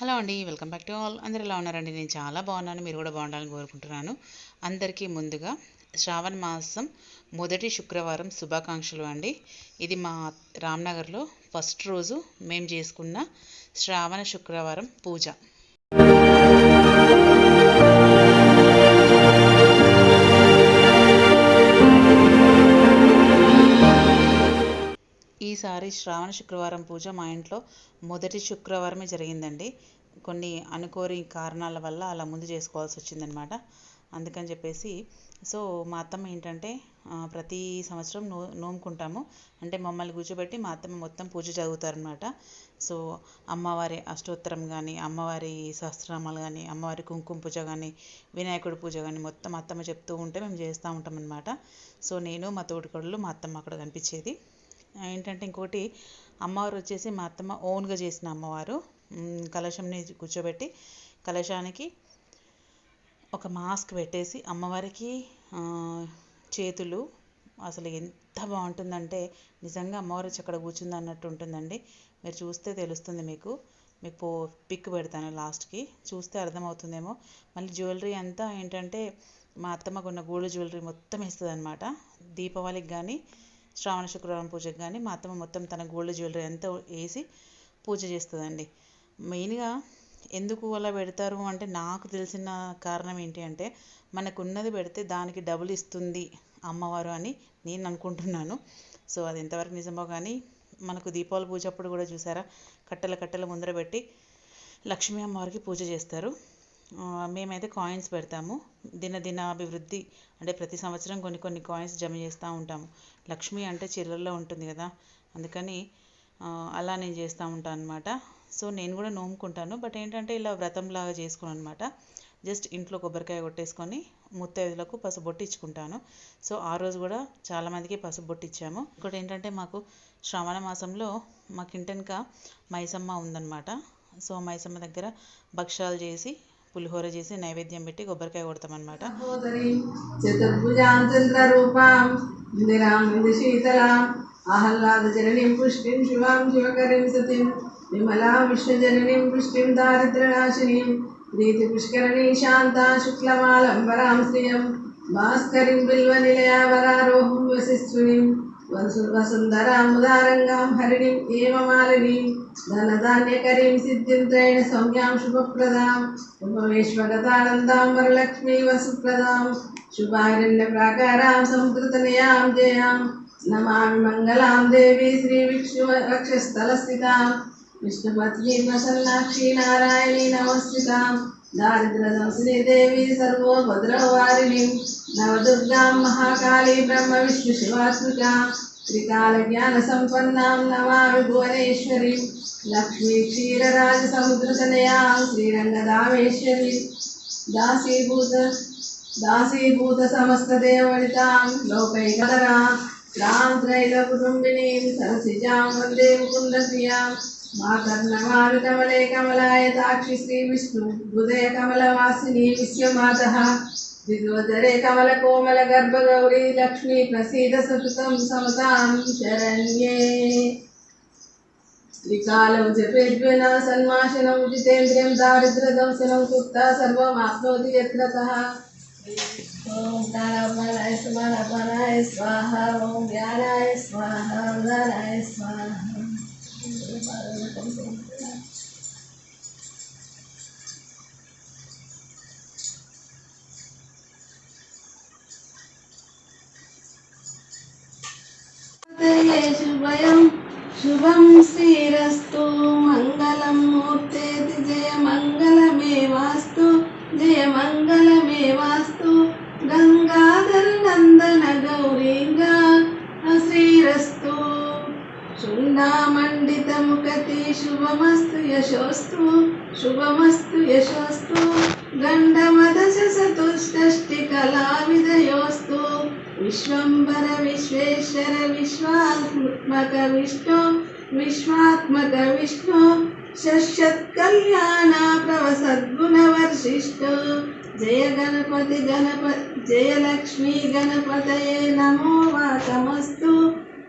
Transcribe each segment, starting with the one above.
Hello అండి welcome back to all. అందరు ఎలా ఉన్నారండి? నేను చాలా బాగున్నాను. మీరు కూడా బాగుండాలని కోరుకుంటున్నాను. అందరికీ ముందుగా శ్రావణ మాసం మొదటి శుక్రవారం శుభాకాంక్షలు అండి. ఇది మా రామ్నగర్లో ఫస్ట్ రోజు మేము చేసుకున్న శ్రావణ శుక్రవారం పూజ. ఈసారి శ్రావణ శుక్రవారం పూజ మా ఇంట్లో మొదటి శుక్రవారమే జరిగిందండి. కొన్ని అనుకోని కారణాల వల్ల అలా ముందు చేసుకోవాల్సి వచ్చిందనమాట అందుకని చెప్పేసి సో మా అత్తమ్మ ఏంటంటే ప్రతి సంవత్సరం నో నోముకుంటాము. అంటే మమ్మల్ని కూర్చోబెట్టి మా అత్తమ్మ మొత్తం పూజ చదువుతారనమాట సో అమ్మవారి అష్టోత్తరం కానీ అమ్మవారి సహస్రనామాలు కానీ అమ్మవారి కుంకుమ పూజ కానీ వినాయకుడి పూజ కానీ మొత్తం అత్తమ్మ చెప్తూ ఉంటే మేము చేస్తూ ఉంటాం అనమాట సో నేను మా తోటికోడలు మా అత్తమ్మ అక్కడ కనిపించేది. ఏంటంటే ఇంకోటి అమ్మవారు వచ్చేసి మా అత్తమ్మ ఓన్గా చేసిన అమ్మవారు. కలశంని కూర్చోబెట్టి కలశానికి ఒక మాస్క్ పెట్టేసి అమ్మవారికి చేతులు అసలు ఎంత బాగుంటుందంటే నిజంగా అమ్మవారు వచ్చి అక్కడ కూర్చుంది అన్నట్టు ఉంటుందండి. మీరు చూస్తే తెలుస్తుంది మీకు. మీకు పో పిక్ పెడతాను లాస్ట్కి. చూస్తే అర్థమవుతుందేమో. మళ్ళీ జ్యువెలరీ అంతా ఏంటంటే మా అత్తమ్మకున్న గోల్డ్ జ్యువెలరీ మొత్తం ఇస్తుంది అనమాట దీపావళికి కానీ శ్రావణ శుక్రవారం పూజకు కానీ మా అత్తమ్మ మొత్తం తన గోల్డ్ జ్యువెలరీ అంతా వేసి పూజ చేస్తుందండి. మెయిన్గా ఎందుకు అలా పెడతారు అంటే నాకు తెలిసిన కారణం ఏంటి అంటే మనకు ఉన్నది పెడితే దానికి డబుల్ ఇస్తుంది అమ్మవారు అని నేను అనుకుంటున్నాను. సో అది ఎంతవరకు నిజమో కానీ మనకు దీపావళి పూజ అప్పుడు కూడా చూసారా కట్టెల కట్టెల ముందర పెట్టి లక్ష్మీ అమ్మవారికి పూజ చేస్తారు. మేమైతే కాయిన్స్ పెడతాము. దినదిన అభివృద్ధి అంటే ప్రతి సంవత్సరం కొన్ని కొన్ని కాయిన్స్ జమ చేస్తూ ఉంటాము. లక్ష్మి అంటే చిల్లరలో ఉంటుంది కదా అందుకని అలా నేను చేస్తూ ఉంటాను అనమాట సో నేను కూడా నోముకుంటాను. బట్ ఏంటంటే ఇలా వ్రతంలాగా చేసుకోను అనమాట జస్ట్ ఇంట్లో కొబ్బరికాయ కొట్టేసుకొని ముత్తైదులకు పసుబొట్టు ఇచ్చుకుంటాను సో ఆ రోజు కూడా చాలామందికి పసుబొట్టు ఇచ్చాము ఇంకోటి ఏంటంటే మాకు శ్రావణ మాసంలో మాకు ఇంటెనక మైసమ్మ ఉందన్నమాట. సో మైసమ్మ దగ్గర భక్షాలు చేసి పులిహోర చేసి నైవేద్యం పెట్టి కొబ్బరికాయ కొడతామన్నమాట. చతుర్భుజాం చంద్రరూపాం ఇందిరాం ఇందుశీతలాం ఆహ్లాదజననీం పుష్టిం శివాం శివకరీం సతిం విమలాం విష్ణుజననీం పుష్టిం దారిద్ర్యనాశినీం ప్రీతిపుష్కరణీ శాంతా శుక్లమాలంబరాం శ్రియం భాస్కరిం బిల్వనిలయావరారోహం వసిస్సునిం వశిష్ఠునిం వసుంధరాముదారంగాం హరిణిం ఏమమాలినీం ధనధాన్యకరీం సిద్ధిం త్రైణ సౌమ్యాం శుభప్రదాం ఉపవేశ్వగతానందాం వరలక్ష్మీ వసుప్రదాం శుభారణ్య ప్రాకారాం సంతృతనయాం జయాం నమామి మంగళాం దేవి శ్రీ విష్ణు రక్షస్థలస్థితాం విష్ణుపతి ప్రసన్నాక్షి నారాయణీ నమస్కృతాం దారిద్ర్యదంసిని దేవి సర్వోభద్రవారిణి నవదుర్గాం మహాకాళీ బ్రహ్మ విష్ణు శివాత్మికాం త్రికాలజ్ఞానసంపన్నాం నమామి భువనేశ్వరీం లక్ష్మీ క్షీరరాజ సముద్రతనయాం శ్రీరంగదామేశ్వరి దాసీభూత దాసీభూత సమస్తదేవనితాం లోకైకరాం రాం త్రైలకుటుంబినీం సరసిజాం వందే विनोदरेकमलकोमलगर्भगौरी लक्ष्मी प्रसीद सततं समतां शरण्ये। त्रिकालं जपेद्विना सन्माशनं, जितेन्द्रियं दारिद्र्यदंशनं कुत्ता सर्वमाप्नोति यत्रतः ॐ तारापणाय सुमनपणाय स्वाहा, ॐ ज्ञानाय, स्वाहा, उदाराय स्वाहा శుండామండితముఖతి శుభమస్తు యశోస్తు శుభమస్తు యశోస్తు గండమదశ చతుష్టష్టి కళావిదయోస్తు విశ్వంబర విశ్వేశ్వర విశ్వాత్మక విష్ణు విశ్వాత్మక విష్ణు షష్యత్కళ్యాణ ప్రవ సద్గుణవర్షిష్ట జయ గణపతి గణపతి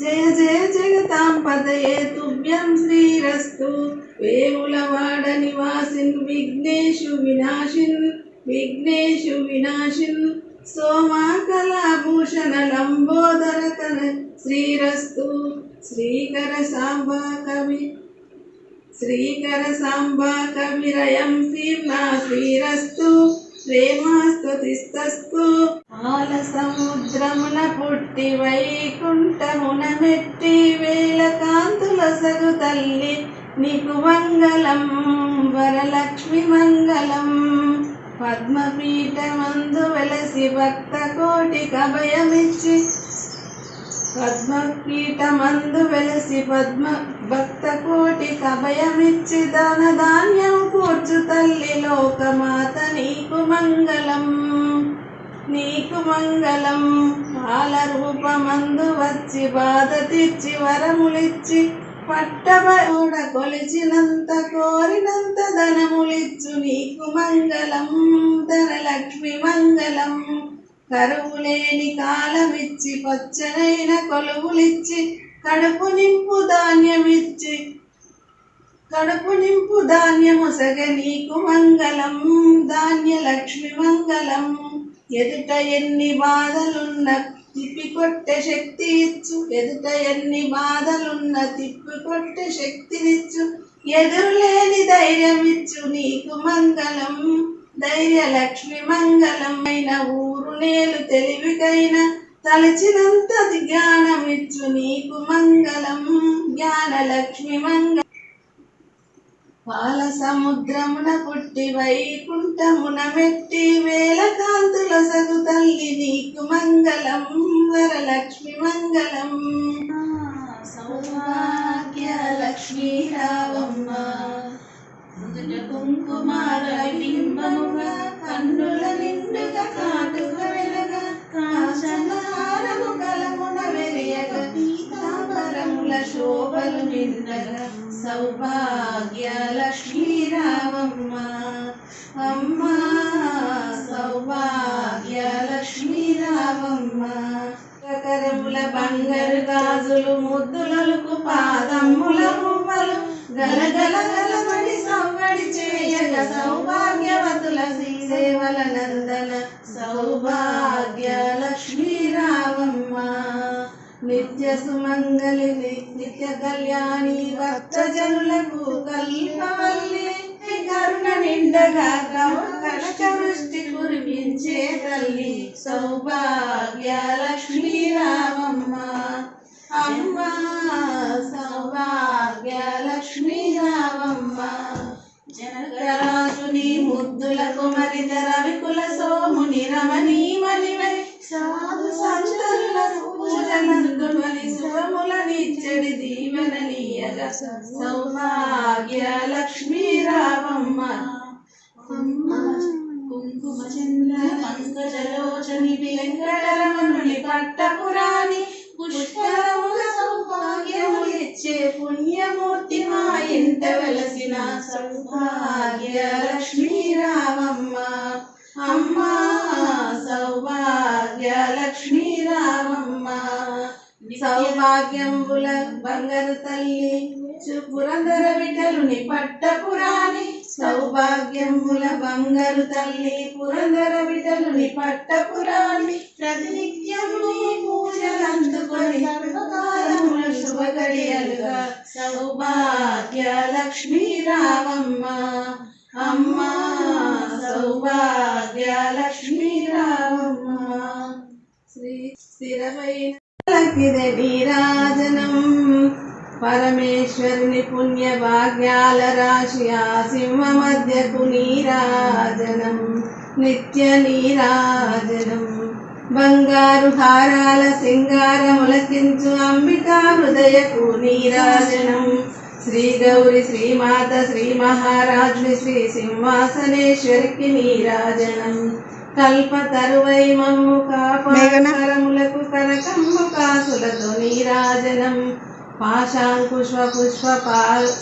జయ జయ జగతాంపదయే తుభ్యం శ్రీరస్తు. వేములవాడ నివాసిన్ విఘ్నేషు వినాశిన్ విఘ్నేషు వినాశిన్. సోమాకళాభూషణ లంబోదరతన శ్రీరస్తు. శ్రీకర సాంబా కవి శ్రీకర సాంబా కవిరయం శ్రీర్నా శ్రీరస్తు. ప్రేమాస్తుతిస్తస్తు ఆల సముద్రమున పుట్టి వైకుంఠమున మెట్టి వేల కాంతుల సగు తల్లి నీకు మంగళం వరలక్ష్మి మంగళం. పద్మపీఠమందు వెలసి భక్త కోటి కభయమిచ్చి పద్మపీఠమందు వెలసి పద్మ భక్త కోటి కభయమిచ్చి దాన ధాన్యం కూర్చు తల్లి లోకమాత నీకు మంగళం. నీకు మంగళం. పాల రూపమందు వచ్చి బాధ తీర్చి వరములిచ్చి పట్టబోడ కొలిచినంత కోరినంత ధనములిచ్చు నీకు మంగళం. ధనలక్ష్మి మంగళం. కరువు లేని కాలమిచ్చి పచ్చనైన కొలువులిచ్చి కడుపు నింపు ధాన్యమిచ్చి కడుపు నింపు ధాన్యము సగ నీకు మంగళం ధాన్య లక్ష్మి మంగళం. ఎదుట ఎన్ని బాధలున్న తిప్పి కొట్టే శక్తి ఇచ్చు ఎదుట ఎన్ని బాధలున్న తిప్పి కొట్టే శక్తినిచ్చు ఎదురులేని ధైర్యమిచ్చు నీకు మంగళం ధైర్య లక్ష్మి మంగళం ఊరు మేలు తెలివికైన తలచినంత జ్ఞానమిచ్చు నీకు మంగళం జ్ఞానలక్ష్మి మంగళం. పాల సముద్రమున పుట్టి వైకుంఠమున మెట్టి వేల కాంతుల సగు తల్లి నీకు మంగళం వరలక్ష్మి మంగళం. సౌభాగ్య లక్ష్మీ రావమ్మ కుంకుమార బింబముగా కన్నుల నిండుగా కాటుక పీతాంబరముల శోభలు నిండగా సౌభాగ్య లక్ష్మీ రావమ్మ అమ్మ సౌభాగ్య లక్ష్మీ రావమ్మ కరముల బంగారు గాజులు ముద్దులకు పాదమ్ముల మువ్వలు గలగల గలబడి సవ్వడి చేయగ సౌభాగ్యవతుల శ్రీసేవల నందన. సౌభాగ్య లక్ష్మీ నిత్య సుమంగళి నిత్య కళ్యాణి భక్త జనులకు కల్పవల్లి కరుణ నిండగా కనక వృష్టి కురిపించే తల్లి సౌభాగ్య లక్ష్మీ రామమ్మ అమ్మ సౌభాగ్య లక్ష్మీ రామమ్మ జనకరాజుని ముద్దుల కుమరిత రవికుల సోముని రమణీమణివై సాధు సంతులకు పూజలందుకొని శుభములనిచ్చడి దీవెననీయగా సౌభాగ్య లక్ష్మీ రామమ్మ కుంకుమ చంద్ర పంకజలోచని వెంకటరమణుని పట్టపురాణి పుష్కరముల సౌభాగ్యములిచ్చే పుణ్యమూర్తి మా ఇంట వెలసిన సౌభాగ్య లక్ష్మీ రామమ్మ అమ్మా సౌభాగ్య లక్ష్మీ రామమ్మ సౌభాగ్యంబుల బంగారు తల్లి చు- పురందర విఠలుని పట్టపురాణి సౌభాగ్యంబుల బంగారు తల్లి పురందర విఠలుని పట్టపురాణి ప్రతినిత్యం నీ పూజలు అందుకొని సర్వకాలముల శుభ సౌభాగ్య లక్ష్మీ రామమ్మ అమ్మ సౌభాగ్య లక్ష్మీ రామమ్మ శ్రీ స్థిరమైన నీరాజనం పరమేశ్వరుని పుణ్య భాగ్యాల రాశి ఆ సింహ మధ్యకు నీరాజనం నిత్య నీరాజనం. బంగారు హారాల సింగార ములకించు అంబికా హృదయకు నీరాజనం. శ్రీ గౌరి శ్రీమాత శ్రీ మహారాజుని శ్రీ సింహాసనేశ్వరికి నీరాజనం. కల్ప తరువై మమ్ము కాపాడములకు కనకమ్ము కాసులతో నీరాజనం. పాశాంకుష్వ పుష్ప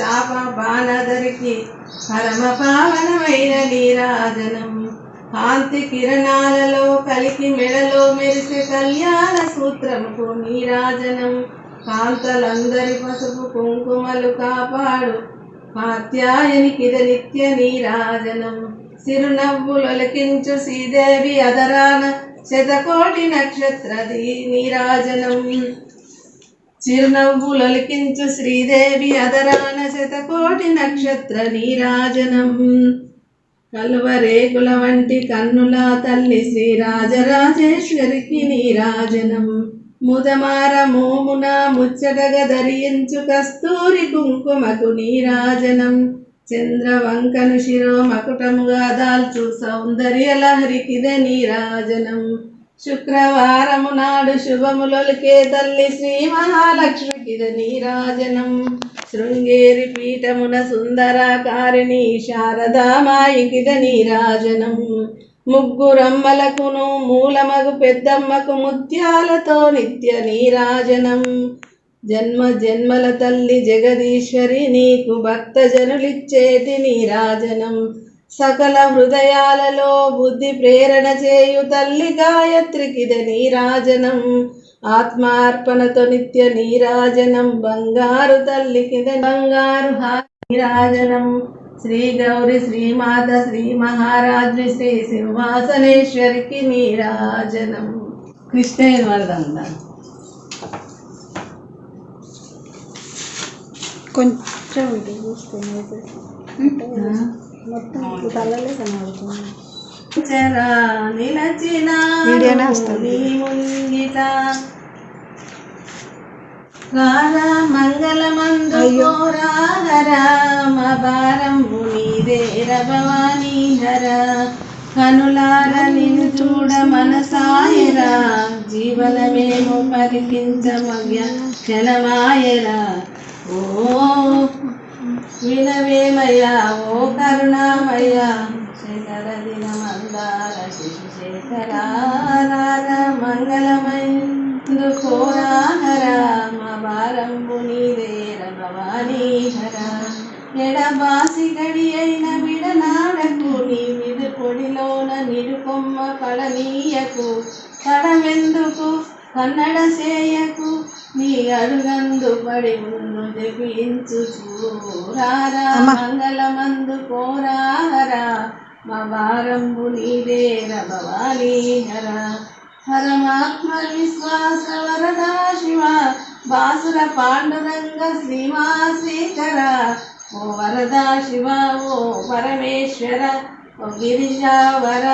చాప బాణధరికి పరమ పావనమైన నీరాజనం. కాంతి కిరణాలలో కలికి మెడలో మెరిసే కళ్యాణ సూత్రముకు నీరాజనం. కాంతలందరి పసుపు కుంకుమలు కాపాడు. కాత్యాయనికిద నిత్య నీరాజనం. సిరునవ్వులొలికించు శ్రీదేవి అదరాన శతకోటి నక్షత్రది నీరాజనం చిరునవ్వులకించు శ్రీదేవి అదరాన శతకోటి నక్షత్ర నీరాజనం కలువరేకుల వంటి కన్నుల తల్లి శ్రీరాజరాజేశ్వరికి నీరాజనం ముదమార మోమున ముచ్చటగా ధరించు కస్తూరి కుంకుమకు నీరాజనం చంద్రవంకను శిరో మకుటముగా దాల్చు సౌందర్య లహరికిదే నీరాజనం శుక్రవారము నాడు శుభములొలికే తల్లి శ్రీ మహాలక్ష్మికిద నీరాజనం శృంగేరి పీఠమున సుందరాకారిణి శారదామాయికిద నీరాజనం ముగ్గురమ్మలకును మూలమగు పెద్దమ్మకు ముత్యాలతో నిత్య నీరాజనం జన్మ జన్మల తల్లి జగదీశ్వరి నీకు భక్త జనులిచ్చేటి నీరాజనం సకల హృదయాలలో బుద్ధి ప్రేరణ చేయు తల్లి గాయత్రికిద నీరాజనం ఆత్మార్పణతో నిత్య నీరాజనం బంగారు తల్లికిద బంగారు హా- నీరాజనం శ్రీ గౌరి శ్రీమాత శ్రీ మహారాజ్ని శ్రీ సింహాసనేశ్వరికి నీరాజనం కృష్ణయ్య వరదంగా కొంచెం ఇటు చూసుకొని మొత్తం కళ్ళలే కనబడుతుంది చరా నిలచిన వీడియోనే వస్తుంది. రారా మంగళమందు అయ్యో. రామ భారంబు నీదేర భవానీ హర కనులార నిన్ను చూడ మనసాయరా జీవనమేమో పరికించమగ్య క్షణమాయరా ఓ వినవేమయ్యా ఓ కరుణామయ్యా శేఖర దిన మందార శిశు శేఖరార మంగళమై దుఃఖోరాహర మా భారంబు నీదేర భవానీహర ఎడబాసి గడి అయిన విడనాడకు నీ విడు పొడిలోన నిడుకొమ్మ పడనీయకు పడవెందుకు కన్నడ సేయకు నీ అడుగందు పడి ఉండు జపించు చూరారా మంగళమందు కోరారా మా వారంబు నీదేర భవానీ హర పరమాత్మ విశ్వాస వరదా శివ బాసుర పాండురంగ శ్రీమా శ్రీకర ఓ వరదా శివ ఓ పరమేశ్వర ఓ గిరిజావర.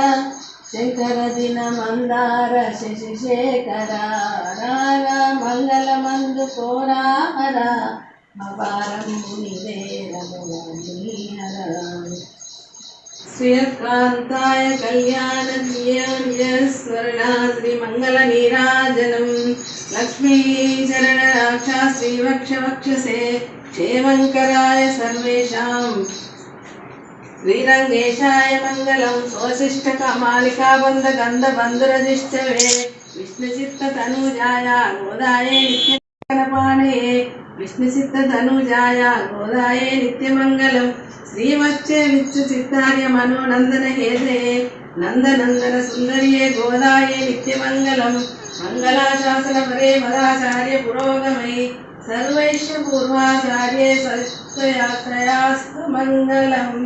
శంకర దిన మందార శశిశేఖర రార మంగళమందు కోరాహర మపారంబు నివేర శ్రీయకాంతాయ కళ్యాణ స్మరణ శ్రీ మంగళ నీరాజనం లక్ష్మీచరణ రాక్ష శ్రీవక్ష వక్షసే క్షేమంకరాయ సర్వేషాం. శ్రీరంగేశాయ మంగళం స్వశిష్ట కమాలికా బంధ గంధ బంధురజిష్టవే విష్ణుచిత్త తనూజాయ గోదాయే నిత్యపాణయే విష్ణుచిత్త తనూజాయ గోదాయే నిత్యమంగళం. శ్రీవచ్చే విచ్చు చిత్తార్య మనోనందన హేతే. నందనందన సుందరియే గోదాయే నిత్యమంగళం. మంగళాశాసన పరే మదాచార్య పురోగమై. सर्वैश्यपूर्वाचार्ये सत्त्वयात्रयास्तमङ्गलम्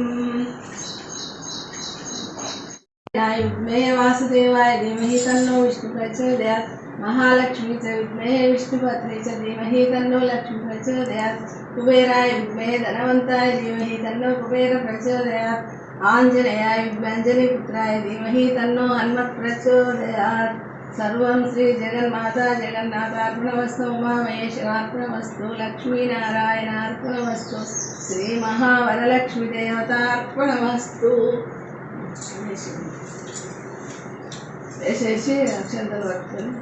वासुदेवाय, धीमहि तन्नो विष्णु प्रचोदयात् महालक्ष्मी च विद्महे विष्णुपत्रे च धीमहि तन्नो लक्ष्मी प्रचोदयात् कुबेराय विद्महे धनवन्ताय, धीमहि तन्नो कुबेर प्रचोदयात् आञ्जनेयाय विद्मञ्जलिपुत्राय, धीमहि तन्नो हन्मत् प्रचोदयात् సర్వం శ్రీ జగన్మాత జగన్నాథార్పణమస్తు ఉమామహేశ్వరార్పణమస్తు లక్ష్మీనారాయణార్పణమస్తు శ్రీ మహావరలక్ష్మి దేవతార్పణమస్తు. వేసేసి అక్షంతలు పట్టుకొని.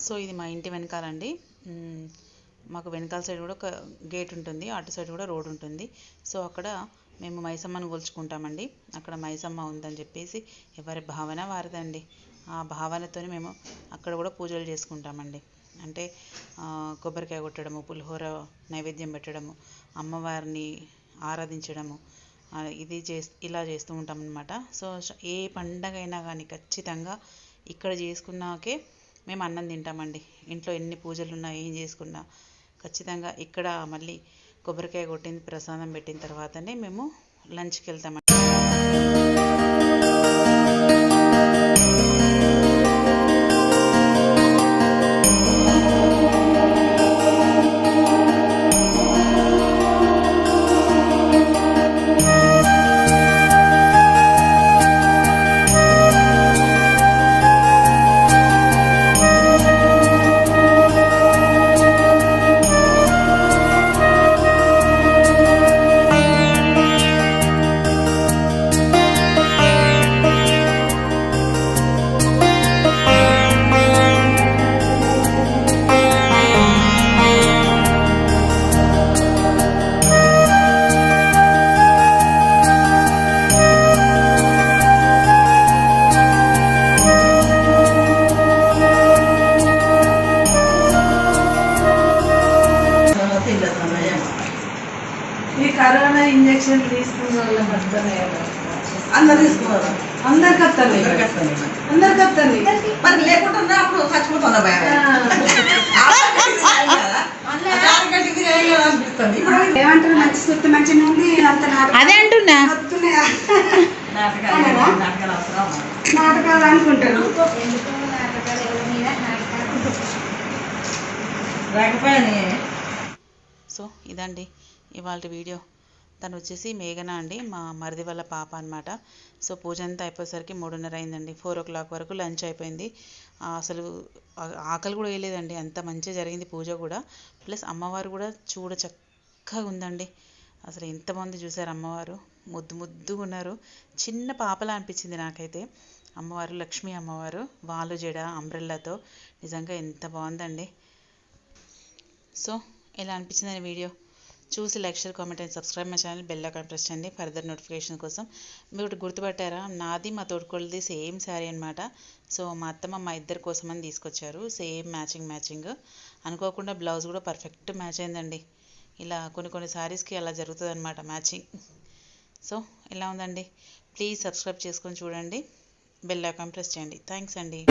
సో ఇది మా ఇంటి వెనకాలండి. మాకు వెనకాల సైడ్ కూడా ఒక గేట్ ఉంటుంది అటు సైడ్ కూడా రోడ్ ఉంటుంది. సో అక్కడ మేము మైసమ్మను కొలుచుకుంటామండి అక్కడ మైసమ్మ ఉందని చెప్పేసి ఎవరి భావన వారిదండి. ఆ భావనతో మేము అక్కడ కూడా పూజలు చేసుకుంటామండి. అంటే కొబ్బరికాయ కొట్టడము పులిహోర నైవేద్యం పెట్టడము అమ్మవారిని ఆరాధించడము ఇది చే ఇలా చేస్తూ ఉంటాం అనమాట సో ఏ పండగ అయినా కానీ ఖచ్చితంగా ఇక్కడ చేసుకున్నాకే మేము అన్నం తింటామండి. ఇంట్లో ఎన్ని పూజలు ఉన్నా ఏం చేసుకున్నా ఖచ్చితంగా ఇక్కడ మళ్ళీ కొబ్బరికాయ కొట్టింది ప్రసాదం పెట్టిన తర్వాతనే మేము లంచ్కి వెళ్తామండి. ఇంజక్షన్ తీసుకున్న వాళ్ళకి అందరు తీసుకున్నారు అందరికి అందరికి మరి. లేకుండా అప్పుడు చచ్చిపోతున్నా భయం. అనిపిస్తుంది. ఇప్పుడు ఏమంటారు? మంచి సుత్తి మంచిగా ఉంది అంత నాటకాలు. అదే అంటున్నా? నాటకాలు అనుకుంటారు. సో ఇదండి ఇవాళ వీడియో. తను వచ్చేసి మేఘన అండి మా మరిది వాళ్ళ పాప అనమాట సో పూజ అంతా అయిపోయేసరికి మూడున్నర అయిందండి. ఫోర్ ఓ క్లాక్ వరకు లంచ్ అయిపోయింది. అసలు ఆకలి కూడా వేయలేదండి. అంత మంచిగా జరిగింది పూజ కూడా. ప్లస్ అమ్మవారు కూడా చూడ చక్కగా ఉందండి. అసలు ఎంతమంది చూసారు అమ్మవారు. ముద్దు ముద్దుగా ఉన్నారు. చిన్న పాపలా అనిపించింది నాకైతే. అమ్మవారు లక్ష్మీ అమ్మవారు వాలు జడ అంబ్రెల్లాతో. నిజంగా ఎంత బాగుందండి. సో ఎలా అనిపించిందని వీడియో? చూసి like share comment and subscribe my channel bell icon press చేయండి ఫర్దర్ నోటిఫికేషన్ కోసం. మీరు ఒకటి గుర్తుపట్టారా? నాది మా తోడుకోళ్ళది సేమ్ శారీ అనమాట సో మా అత్తమ్మ మా ఇద్దరి కోసం అని తీసుకొచ్చారు. సేమ్ మ్యాచింగ్ మ్యాచింగ్ అనుకోకుండా బ్లౌజ్ కూడా పర్ఫెక్ట్ మ్యాచ్ అయిందండి. ఇలా కొన్ని కొన్ని శారీస్కి అలా జరుగుతుంది అనమాట మ్యాచింగ్ సో ఎలా ఉందండి. ప్లీజ్ సబ్స్క్రైబ్ చేసుకొని చూడండి. బెల్ ఐకాన్ ప్రెస్ చేయండి. థ్యాంక్స్ అండి.